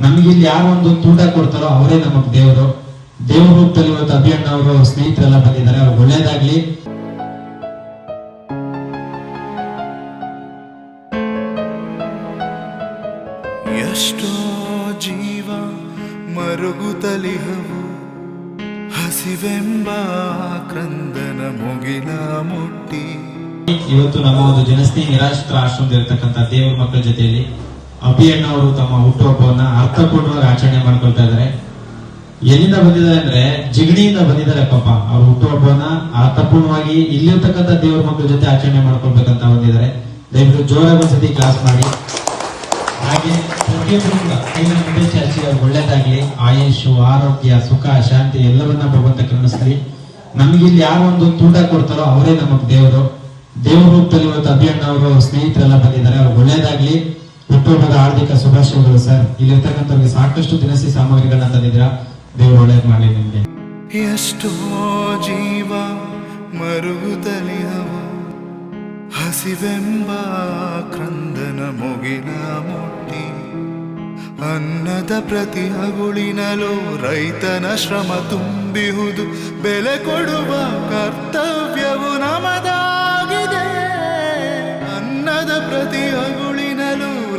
ನಮ್ಗೆ ಇಲ್ಲಿ ಯಾರು ಒಂದು ತೂಟ ಕೊಡ್ತಾರೋ ಅವರೇ ನಮಗ್ ದೇವರು. ದೇವ್ರ ರೂಪದಲ್ಲಿ ಇವತ್ತು ಅಭಿಯಣ್ಣ ಅವರು ಸ್ನೇಹಿತರೆಲ್ಲ ಬಂದಿದ್ದಾರೆ ಅವ್ರು ಒಳ್ಳೇದಾಗ್ಲಿ. ಎಷ್ಟೋ ಜೀವ ಮರುಗುತ್ತಲಿಹವು ಹಸಿವೆಂಬ ಕ್ರಂದನ ಮುಗಿಲ ಮುಟ್ಟಿ. ಇವತ್ತು ನಮ್ಮ ಒಂದು ಜನಸ್ನೇಹಿ ನಿರಾಶ್ರಿತ ಆಶ್ರಮದಲ್ಲಿ ಇರ್ತಕ್ಕಂಥ ದೇವರ ಮಕ್ಕಳ ಜೊತೆಯಲ್ಲಿ ಅಭಿಯಣ್ಣ ಅವರು ತಮ್ಮ ಹುಟ್ಟುಹಬ್ಬವನ್ನ ಅರ್ಥಪೂರ್ಣವಾಗಿ ಆಚರಣೆ ಮಾಡ್ಕೊಳ್ತಾ ಇದ್ದಾರೆ. ಎಲ್ಲಿಂದ ಬಂದಿದ್ದಾರೆ ಅಂದ್ರೆ ಜಿಗಣಿಯಿಂದ ಬಂದಿದ್ದಾರೆ ಪಾಪ. ಅವ್ರ ಹುಟ್ಟುಹಬ್ಬವನ್ನ ಅರ್ಥಪೂರ್ಣವಾಗಿ ಇಲ್ಲಿರ್ತಕ್ಕಂಥ ದೇವರ ಮಕ್ಕಳ ಜೊತೆ ಆಚರಣೆ ಮಾಡ್ಕೊಳ್ಬೇಕಂತ ಬಂದಿದ್ದಾರೆ. ದಯವಿಟ್ಟು ಜೋರಾಗಿ ಒಂದ್ಸತಿ ಕ್ಲಾಸ್ ಮಾಡಿ. ಹಾಗೆ ಒಳ್ಳೇದಾಗ್ಲಿ. ಆಯುಷು, ಆರೋಗ್ಯ, ಸುಖ, ಶಾಂತಿ ಎಲ್ಲವನ್ನ ಭಗವಂತ ಕರುಣಿಸ್ಲಿ. ನಮ್ಗೆ ಇಲ್ಲಿ ಯಾರು ಒಂದು ತೂಟ ಕೊಡ್ತಾರೋ ಅವರೇ ನಮಗ್ ದೇವರು. ದೇವ್ರ ರೂಪದಲ್ಲಿ ಇವತ್ತು ಅಭಿಯಣ್ಣ ಅವ್ರ ಸ್ನೇಹಿತರೆಲ್ಲ ಬಂದಿದ್ದಾರೆ. ಅವ್ರಿಗೆ ಒಳ್ಳೇದಾಗ್ಲಿ. ಹುಟ್ಟುಹಬ್ಬದ ಹಾರ್ದಿಕ ಶುಭಾಶಯಗಳು ಸರ್ ಇಲ್ಲಿರ್ತಕ್ಕಂಥವ್ರಿಗೆ ಸಾಕಷ್ಟು ದಿನಸಿ ಸಾಮಗ್ರಿಗಳನ್ನ ತಂದಿದ್ದೀರಾ? ದೇವ್ರು ಒಳ್ಳೇದ್ ಮಾಡಿ ನಿಮ್ಗೆ. ಎಷ್ಟೋ ಜೀವ ಮರುಗುತ್ತಲಿಯವ ಹಸಿವೆಂಬ ಕ್ರಂದನ ಮುಗಿನ ಮುಟ್ಟಿ. ಅನ್ನದ ಪ್ರತಿ ರೈತನ ಶ್ರಮ ತುಂಬಿಹುದು. ಬೆಲೆ ಕೊಡುವ ಕರ್ತವ್ಯವು ನಮದಾಗಿದೆ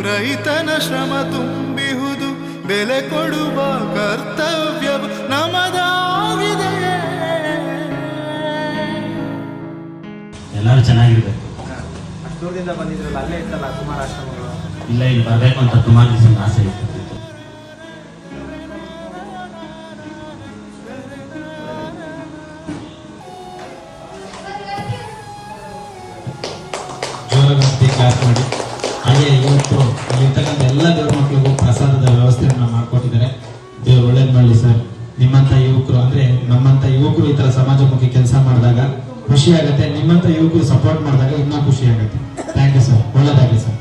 ರೈತನ ಶ್ರಮ ತುಂಬಿಹುದು ಬೆಲೆ ಕೊಡುವ ಕರ್ತವ್ಯ ನಮದಾಗಿದೆ. ಎಲ್ಲರೂ ಚೆನ್ನಾಗಿರ್ಬೇಕು. ದೂರದಿಂದ ಬಂದಿದ್ರಲ್ಲ ಅಲ್ಲೇ ಇತ್ತಲ್ಲ ಕುಮಾರ ಆಶ್ರಮಗಳು? ಇಲ್ಲ ಇಲ್ಲಿ ಬರಬೇಕು ಅಂತ ತುಂಬಾ ದಿವಸ ಆಸೆ ಇತ್ತು. ಜೋರಾಗಿ ಮಾಡಿ. ಹಾಗೆ ಇವತ್ತು ಅಲ್ಲಿರ್ತಕ್ಕಂಥ ಎಲ್ಲ ದೇವ್ರ ಮಕ್ಕಳಿಗೂ ಪ್ರಸಾದದ ವ್ಯವಸ್ಥೆಯನ್ನು ಮಾಡಿಕೊಟ್ಟಿದ್ದಾರೆ. ದೇವ್ರು ಒಳ್ಳೇದು ಮಾಡಲಿ ಸರ್. ನಿಮ್ಮಂಥ ಯುವಕರು, ಅಂದರೆ ನಮ್ಮಂಥ ಯುವಕರು ಈ ಥರ ಸಮಾಜಮುಖಿ ಕೆಲಸ ಮಾಡಿದಾಗ ಖುಷಿ ಆಗುತ್ತೆ ನಿಮ್ಮಂಥ ಯುವಕರು ಸಪೋರ್ಟ್ ಮಾಡಿದಾಗ ಇನ್ನೂ ಖುಷಿ ಆಗುತ್ತೆ. ಥ್ಯಾಂಕ್ ಯು ಸರ್ ಒಳ್ಳೇದಾಗಲಿ ಸರ್